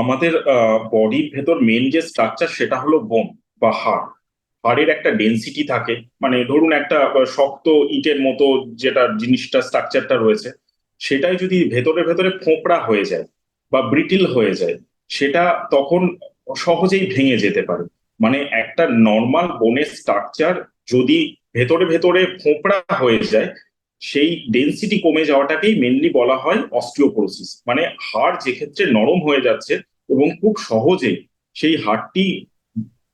আমাদের বডির ভেতর মেন যে স্ট্রাকচার সেটা হলো বোন বা হাড় হাড়ের একটা ডেন্সিটি থাকে। মানে ধরুন একটা শক্ত ইটের মতো যেটা জিনিসটা স্ট্রাকচারটা রয়েছে, সেটাই যদি ভেতরে ভেতরে ফোঁপড়া হয়ে যায় বা ব্রিটিল হয়ে যায়, সেটা তখন সহজেই ভেঙে যেতে পারে। মানে একটা নর্মাল বোনের স্ট্রাকচার যদি ভেতরে ভেতরে ফোঁপড়া হয়ে যায় সেই ডেন্সিটি কমে যাওয়াটাকেই মেনলি বলা হয় অস্টিওপোরোসিস মানে হাড় যে ক্ষেত্রে নরম হয়ে যাচ্ছে এবং খুব সহজে সেই হাড়টি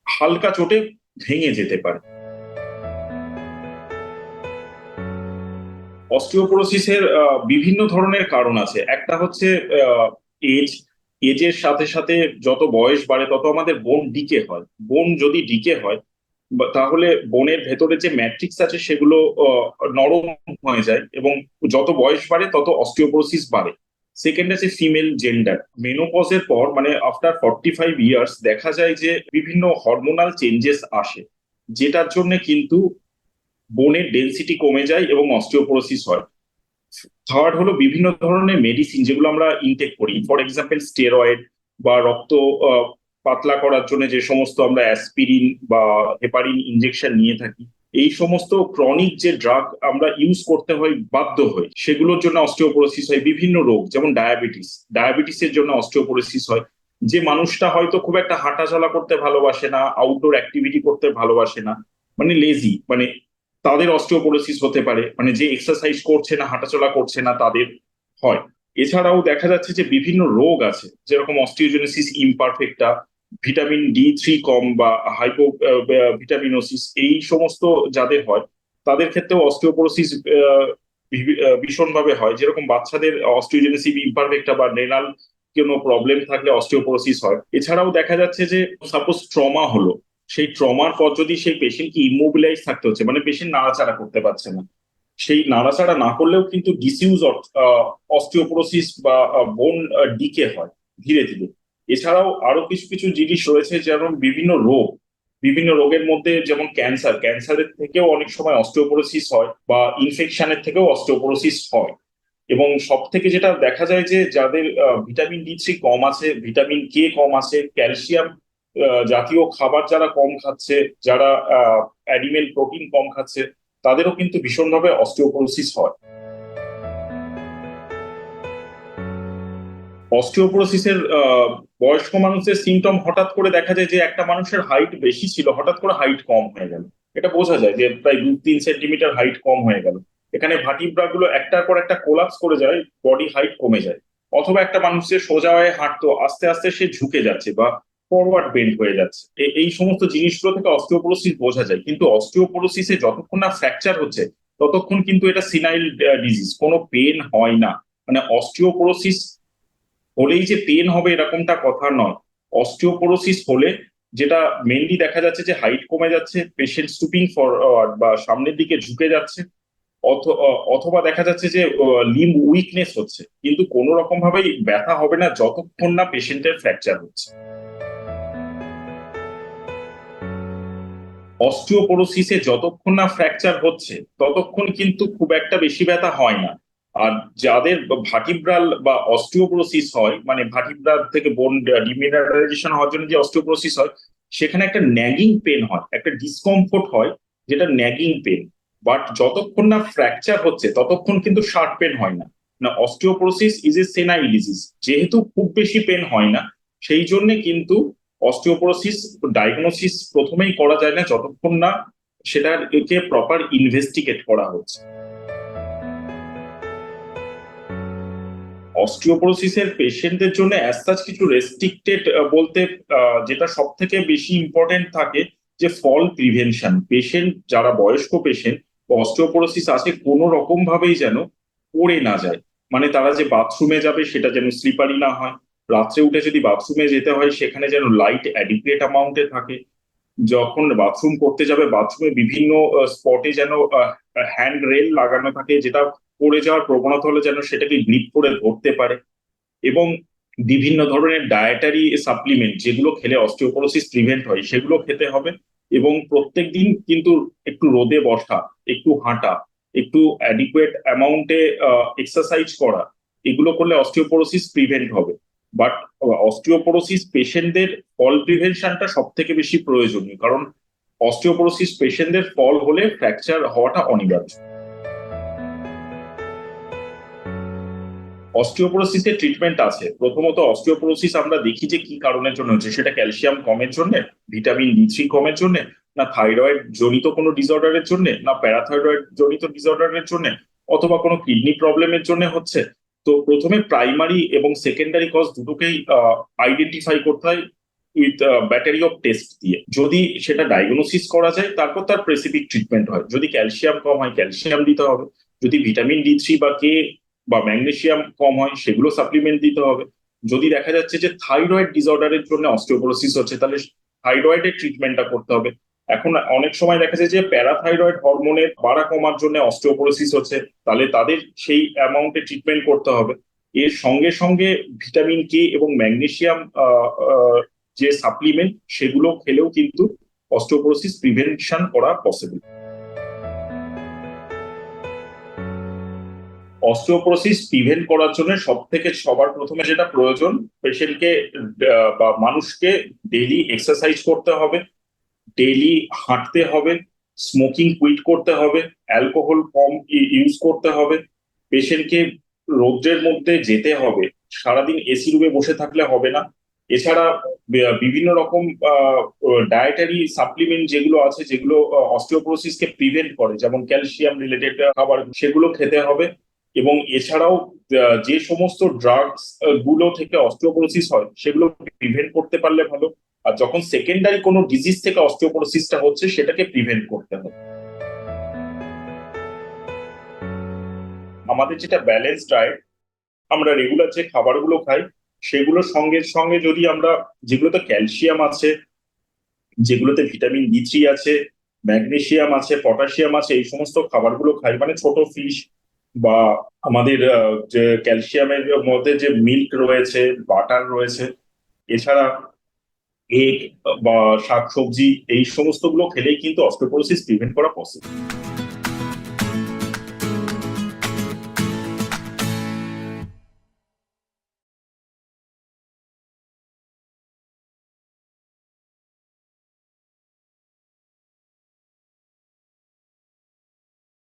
হালকা চোটে ভেঙে যেতে পারে। অস্টিওপোরোসিসের বিভিন্ন ধরনের কারণ আছে। একটা হচ্ছে এজ এজের সাথে সাথে যত বয়স বাড়ে তত আমাদের বোন ডিকে হয়। বোন যদি ডিকে হয় তাহলে বোনের ভেতরে যে ম্যাট্রিক্স আছে সেগুলো নরম হয়ে যায় এবং যত বয়স বাড়ে তত অস্টিওপোরোসিস বাড়ে। সেকেন্ড আছে ফিমেল জেন্ডার মেনোপজের পর মানে আফটার ফর্টি ফাইভ ইয়ার্স দেখা যায় যে বিভিন্ন হরমোনাল চেঞ্জেস আসে, যেটার জন্য কিন্তু বোনের ডেন্সিটি কমে যায় এবং অস্টিওপোরোসিস হয়। থার্ড হলো বিভিন্ন ধরনের মেডিসিন যেগুলো আমরা ইনটেক করি। ফর এক্সাম্পল স্টেরয়েড বা রক্ত পাতলা করার জন্য যে সমস্ত আমরা অ্যাসপিরিন বা হেপারিন ইনজেকশন নিয়ে থাকি, এই সমস্ত ক্রনিক যে ড্রাগ আমরা ইউজ করতে হয়, বাধ্য হই। সেগুলোর জন্য অস্টিওপোরোসিস হয়, বিভিন্ন রোগ, যেমন ডায়াবেটিস ডায়াবেটিসের জন্য অস্টিওপোরোসিস হয়। যে মানুষটা হয়তো খুব একটা হাঁটাচলা করতে ভালোবাসে না আউটডোর অ্যাক্টিভিটি করতে ভালোবাসে না মানে লেজি মানে তাদের অস্টিওপোরোসিস হতে পারে মানে যে এক্সারসাইজ করছে না, হাঁটাচলা করছে না, তাদের হয়। এছাড়াও দেখা যাচ্ছে যে বিভিন্ন রোগ আছে, যেরকম osteogenesis imperfecta vitamin D three কম বা হাইপো ভিটামিনোসিস এই সমস্ত যাদের হয়, তাদের ক্ষেত্রেও অস্টিওপোরোসিস ভীষণভাবে হয়। যেরকম বাচ্চাদের অস্টিওজেনেসিস ইমপারফেক্টা বা রেনাল কোনো প্রবলেম থাকলে অস্টিওপোরোসিস হয়। এছাড়াও দেখা যাচ্ছে যে সাপোজ ট্রমা হলো, সেই ট্রমার পর যদি সেই পেশেন্টকে ইমোবিলাইজ থাকতে হচ্ছে মানে পেশেন্ট নাড়াচাড়া করতে পারছে না, সেই নাড়াচাড়া না করলেও কিন্তু ডিসিউজ অস্টিওপোরোসিস বা বোন ডিকে হয় ধীরে ধীরে। এছাড়াও আরও কিছু কিছু জিনিস রয়েছে, যেমন বিভিন্ন রোগ, বিভিন্ন রোগের মধ্যে যেমন ক্যান্সার, ক্যান্সারের থেকেও অনেক সময় অস্টিওপোরোসিস হয় বা ইনফেকশনের থেকেও অস্টিওপোরোসিস হয়। এবং সব থেকে যেটা দেখা যায় যে যাদের ভিটামিন ডি থ্রি কম আছে, ভিটামিন কে কম আছে, ক্যালসিয়াম জাতীয় খাবার যারা কম খাচ্ছে, যারা অ্যানিমেল প্রোটিন কম খাচ্ছে, তাদেরও কিন্তু ভীষণভাবে অস্টিওপোরোসিস হয়। অস্টিওপোরোসিসের বয়স্ক মানুষের সিমটম হঠাৎ করে দেখা যায় যে একটা মানুষের হাইট বেশি ছিল, হঠাৎ করে হাইট কম হয়ে গেল। এটা বোঝা যায় যে প্রায় দু তিন সেন্টিমিটার হাইট কম হয়ে গেল। এখানে ভাটিব্রা গুলো একটার পর একটা কোলাপস করে যায় বডি হাইট কমে যায়। অথবা একটা মানুষের সোজা হয়ে হাঁটতো, আস্তে আস্তে সে ঝুঁকে যাচ্ছে বা ফরওয়ার্ড বেন্ড হয়ে যাচ্ছে। এই সমস্ত জিনিসগুলো থেকে অস্টিওপোরোসিস বোঝা যায়। কিন্তু অস্টিওপোরোসিসে যতক্ষণ না ফ্র্যাকচার হচ্ছে, ততক্ষণ কিন্তু এটা সিনাইল ডিজিজ কোনো পেন হয় না। মানে অস্টিওপোরোসিস হলেই যে পেন হবে এরকমটা কথা নয়। অস্টিওপোরোসিস হলে যেটা মেনলি দেখা যাচ্ছে যে হাইট কমে যাচ্ছে পেশেন্ট স্টুপিং ফরওয়ার্ড বা সামনের দিকে ঝুঁকে যাচ্ছে, অথ- অথবা দেখা যাচ্ছে যে লিম উইকনেস হচ্ছে। কিন্তু কোনো রকম ভাবেই ব্যথা হবে না যতক্ষণ না পেশেন্টের ফ্র্যাকচার হচ্ছে। অস্টিওপোরোসিসে যতক্ষণ না ফ্র্যাকচার হচ্ছে, ততক্ষণ কিন্তু খুব একটা বেশি ব্যথা হয় না। আর যাদের ভাটিব্রাল বা অস্টিওপোরোসিস হয় মানে ভাটিব্রাল থেকে বোন ডিমিনারাইজেশন হওয়ার জন্য যে অস্টিওপোরোসিস হয়, সেখানে একটা ন্যাগিং পেন হয়, একটা ডিসকমফোর্ট হয়, যেটা ন্যাগিং পেন বাট যতক্ষণ না ফ্র্যাকচার হচ্ছে, ততক্ষণ কিন্তু শার্প পেন হয় না। না, osteoporosis is a senile disease যেহেতু খুব বেশি পেন হয় না, সেই জন্য কিন্তু অস্টিওপোরোসিস ডায়াগনোসিস প্রথমেই করা যায় না, যতক্ষণ না সেটার একে প্রপার ইনভেস্টিগেট করা হচ্ছে। অস্টিওপোরোসিসের পেশেন্টদের জন্য অ্যাজ কিছু রেস্ট্রিক্টেড বলতে যেটা সব থেকে বেশি ইম্পর্টেন্ট থাকে, যে ফল প্রিভেনশন পেশেন্ট যারা বয়স্ক পেশেন্ট অস্টিওপোরোসিস আছে, কোনো রকম ভাবেই যেন পড়ে না যায়। মানে তারা যে বাথরুমে যাবে, সেটা যেন স্লিপারি না হয়। রাত্রে উঠে যদি বাথরুমে যেতে হয়, সেখানে যেন লাইট অ্যাডিকুয়েট অ্যামাউন্টে থাকে। যখন বাথরুম করতে যাবে বাথরুমে বিভিন্ন স্পটে যেন হ্যান্ড রেল লাগানো থাকে, যেটা পড়ে যাওয়ার প্রবণতা হলে যেন সেটাকে গ্রিপ করে ধরতে পারে। এবং বিভিন্ন ধরনের ডায়েটারি সাপ্লিমেন্ট যেগুলো খেলে অস্টিওপোরোসিস প্রিভেন্ট হয়, সেগুলো খেতে হবে। এবং প্রত্যেক দিন কিন্তু একটু রোদে বসা, একটু হাঁটা, একটু অ্যাডিকুয়েট অ্যামাউন্টে এক্সারসাইজ করা, এগুলো করলে অস্টিওপোরোসিস প্রিভেন্ট হবে। বাট অস্টিওপোরোসিস পেশেন্টদের ফল প্রিভেনশনটা সব থেকে বেশি প্রয়োজনীয়। কারণ অস্টিওপোরোসিস পেশেন্টদের ফল হলে ফ্র্যাকচার হওয়াটা অনিবার্য। অস্টিওপোরোসিসের ট্রিটমেন্ট আছে। প্রথমত অস্টিওপোরোসিস আমরা দেখি যে কি কারণের জন্য হচ্ছে, সেটা ক্যালসিয়াম কমের জন্য, ভিটামিন ডি থ্রি কমের জন্য, না থাইরয়েড জনিত কোনো ডিসঅর্ডারের জন্য, না প্যারাথাইরয়েড জনিত ডিসঅর্ডারের জন্য, অথবা কোনো কিডনি প্রবলেমের জন্য হচ্ছে। তো প্রথমে প্রাইমারি এবং সেকেন্ডারি কজ দুটোকেই আইডেন্টিফাই করতে হয় উইথ ব্যাটারি অফ টেস্ট দিয়ে। যদি সেটা ডায়াগনোসিস করা যায়, তারপর তার স্পেসিফিক ট্রিটমেন্ট হয়। যদি ক্যালসিয়াম কম হয়, ক্যালসিয়াম দিতে হবে। যদি ভিটামিন ডি থ্রি বা কে বা ম্যাগনেসিয়াম কম হয়, সেগুলো সাপ্লিমেন্ট দিতে হবে। যদি দেখা যাচ্ছে যে থাইরয়েড ডিসঅর্ডারের জন্য অস্টিওপোরোসিস হচ্ছে, তাহলে থাইরয়েডের ট্রিটমেন্টটা করতে হবে। এখন অনেক সময় দেখা যায় যে প্যারাথাইরয়েড হরমোনের বাড়া কমার জন্য অস্টিওপোরোসিস হচ্ছে, তাহলে তাদের সেই অ্যামাউন্টে ট্রিটমেন্ট করতে হবে। এর সঙ্গে সঙ্গে ভিটামিন কে এবং ম্যাগনেসিয়াম যে সাপ্লিমেন্ট সেগুলো খেলেও কিন্তু অস্টিওপোরোসিস প্রিভেনশন করা পসিবল অস্টিওপোরোসিস প্রিভেন্ট করার জন্য সব থেকে সবার প্রথমে যেটা প্রয়োজন পেশেন্টকে বা মানুষকে ডেইলি এক্সারসাইজ করতে হবে ডেইলি হাঁটতে হবে স্মোকিং কুইট করতে হবে অ্যালকোহল কম ইউজ করতে হবে পেশেন্টকে রৌদ্রের মধ্যে যেতে হবে, সারাদিন এসি রুমে বসে থাকলে হবে না। এছাড়া বিভিন্ন রকম ডায়েটারি সাপ্লিমেন্ট যেগুলো আছে, যেগুলো অস্টিওপোরোসিসকে প্রিভেন্ট করে, যেমন ক্যালসিয়াম রিলেটেড খাবার, সেগুলো খেতে হবে। এবং এছাড়াও যে সমস্ত ড্রাগসগুলো থেকে অস্টিওপোরোসিস হয় সেগুলো প্রিভেন্ট করতে পারলে ভালো। আর যখন সেকেন্ডারি কোনো ডিজিজ থেকে অস্টিওপোরোসিসটা হচ্ছে, সেটাকে প্রিভেন্ট করতে হবে। আমাদের যেটা ব্যালেন্স ডায়েট আমরা রেগুলার যে খাবারগুলো খাই সেগুলোর সঙ্গে সঙ্গে যদি আমরা, যেগুলোতে ক্যালসিয়াম আছে, যেগুলোতে ভিটামিন ডি থ্রি আছে ম্যাগনেসিয়াম আছে পটাশিয়াম আছে, এই সমস্ত খাবারগুলো খাই মানে ছোট ফিশ বা আমাদের যে ক্যালসিয়ামের মধ্যে যে মিল্ক রয়েছে, বাটার রয়েছে, এছাড়া এগ বা শাকসবজি, এই সমস্তগুলো খেলেই কিন্তু অস্টিওপোরোসিস প্রিভেন্ট করা পসিবল